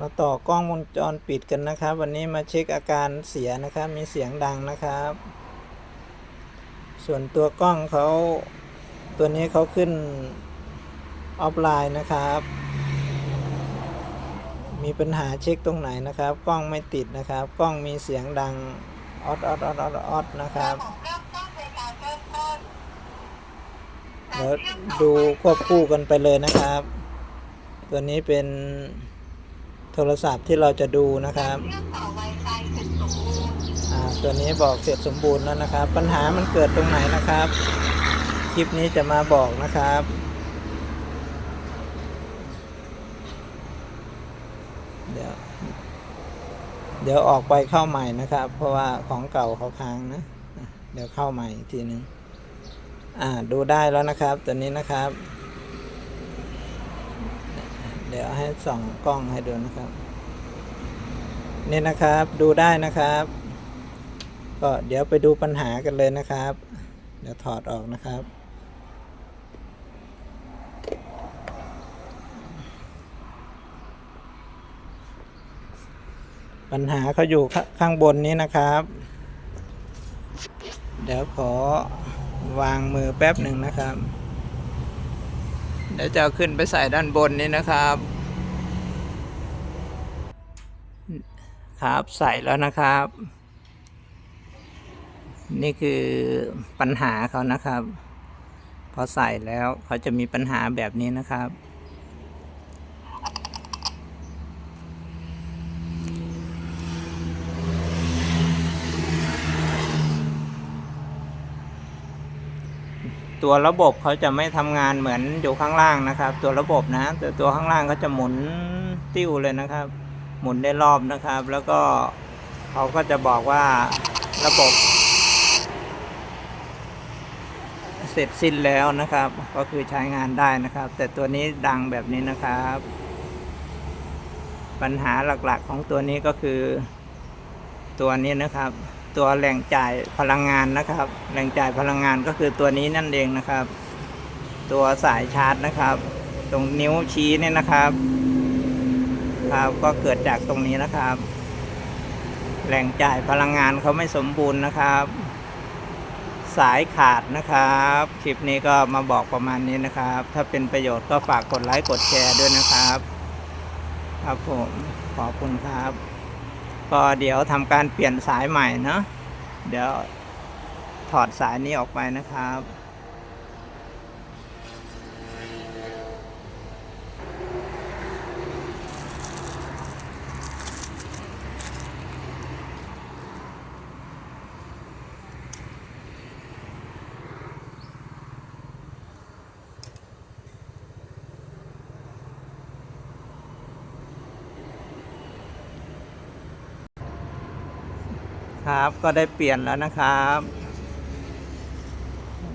มาต่อกล้องวงจรปิดกันนะครับ วันนี้มาเช็คอาการเสียนะครับ มีเสียงดังนะครับ ส่วนตัวกล้องเขาตัวนี้เขาขึ้นออฟไลน์นะครับ มีปัญหาเช็คตรงไหนนะครับ กล้องไม่ติดนะครับ กล้องมีเสียงดังออดออดออดออดออดนะครับเดี๋ยวดูควบคู่กันไปเลยนะครับ ตัวนี้เป็น โทรศัพท์ที่เราจะดูนะครับอ่าตัวนี้บอกเสร็จสมบูรณ์แล้วนะครับ ปัญหามันเกิดตรงไหนนะครับ คลิปนี้จะมาบอกนะครับ เดี๋ยว เดี๋ยวออกไปเข้าใหม่นะครับ เพราะว่าของเก่าเขาค้างนะอะเดี๋ยวเข้าใหม่อีกทีนึงอ่าดูได้แล้วนะครับ ตัวนี้นะครับ เดี๋ยวให้ส่องกล้องให้ดูนะครับ นี่นะครับดูได้นะครับ ก็เดี๋ยวไปดูปัญหากันเลยนะครับ เดี๋ยวถอดออกนะครับปัญหาเขาอยู่ข้างบนนี้นะครับ เดี๋ยวขอวางมือแป๊บหนึ่งนะครับ ดี๋ยวจะเอาขึ้นไปใส่ด้านบนนี้นะครับ ครับใส่แล้วนะครับ นี่คือปัญหาเขานะครับ พอใส่แล้วเขาจะมีปัญหาแบบนี้นะครับ ตัวระบบเขาจะไม่ทำงานเหมือนอยู่ข้างล่างนะครับ ตัวระบบนะแต่ตัวข้างล่างเขาจะหมุนติ้วเลยนะครับ หมุนได้รอบนะครับ แล้วก็เขาก็จะบอกว่าระบบ เสร็จสิ้นแล้วนะครับ ก็คือใช้งานได้นะครับ แต่ตัวนี้ดังแบบนี้นะครับ ปัญหาหลักๆของตัวนี้ก็คือ ตัวนี้นะครับ ตัวแหล่งจ่ายพลังงานนะครับ แหล่งจ่ายพลังงานก็คือตัวนี้นั่นเองนะครับ ตัวสายชาร์จนะครับ ตรงนิ้วชี้เนี่ยนะครับครับก็เกิดจากตรงนี้นะครับ แหล่งจ่ายพลังงานเขาไม่สมบูรณ์นะครับ สายขาดนะครับ คลิปนี้ก็มาบอกประมาณนี้นะครับ ถ้าเป็นประโยชน์ก็ฝากกดไลค์กดแชร์ด้วยนะครับ ครับผมขอบคุณครับ ก็เดี๋ยวทำการเปลี่ยนสายใหม่เนาะเดี๋ยวถอดสายนี้ออกไปนะครับ ครับ ก็ได้เปลี่ยนแล้วนะครับ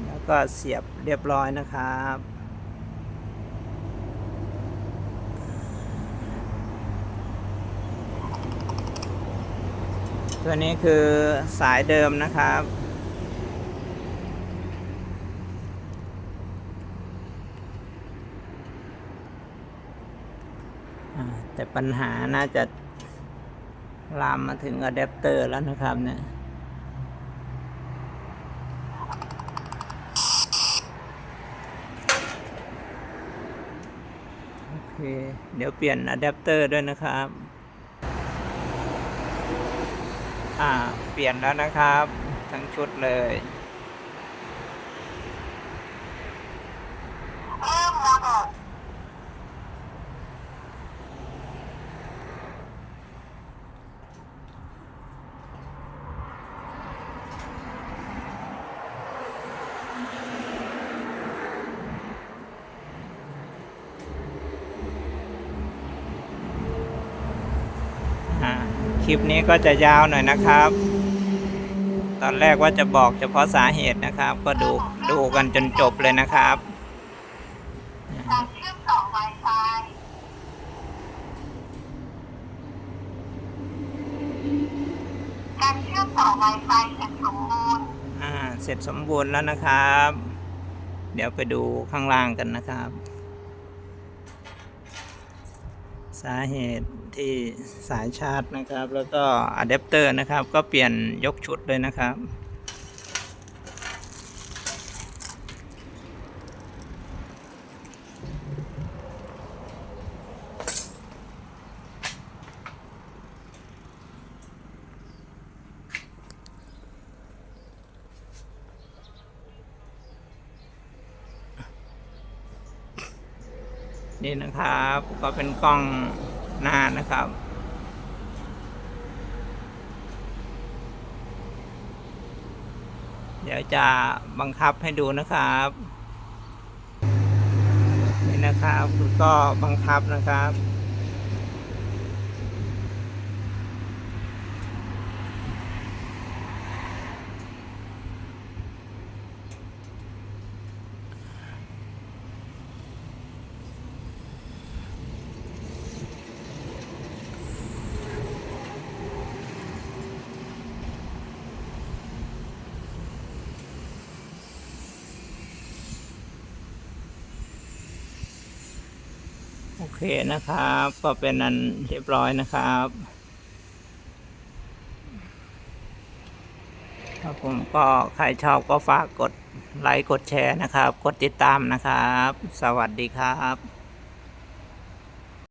แล้วก็เสียบเรียบร้อยนะครับ ตัวนี้คือสายเดิมนะครับแต่ปัญหาน่าจะ ลามมาถึงอะแดปเตอร์แล้วนะครับเนี่ยโอเค เดี๋ยวเปลี่ยนอะแดปเตอร์ด้วยนะครับ อ่า เปลี่ยนแล้วนะครับ ทั้งชุดเลย อ่า คลิปนี้ก็จะยาวหน่อยนะครับ ตอนแรกว่าจะบอกเฉพาะสาเหตุนะครับ ก็ดูดูกันจนจบเลยนะครับการเชื่อมต่อ Wi-Fi การเชื่อมต่อ Wi-Fi เสร็จสมบูรณ์อ่า เสร็จสมบูรณ์แล้วนะครับ เดี๋ยวไปดูข้างล่างกันนะครับ สาเหตุ ที่สายชาร์จนะครับ แล้วก็อะแดปเตอร์นะครับ ก็เปลี่ยนยกชุดเลยนะครับ นี่นะครับ ก็เป็นกล้อง หน้านะครับ เดี๋ยวจะบังคับให้ดูนะครับ นี่นะครับก็บังคับนะครับ เคนะครับ ก็เป็นอันเรียบร้อยนะครับครับผมก็ใครชอบก็ฝากกดไลค์กดแชร์นะครับ กดติดตามนะครับ สวัสดีครับ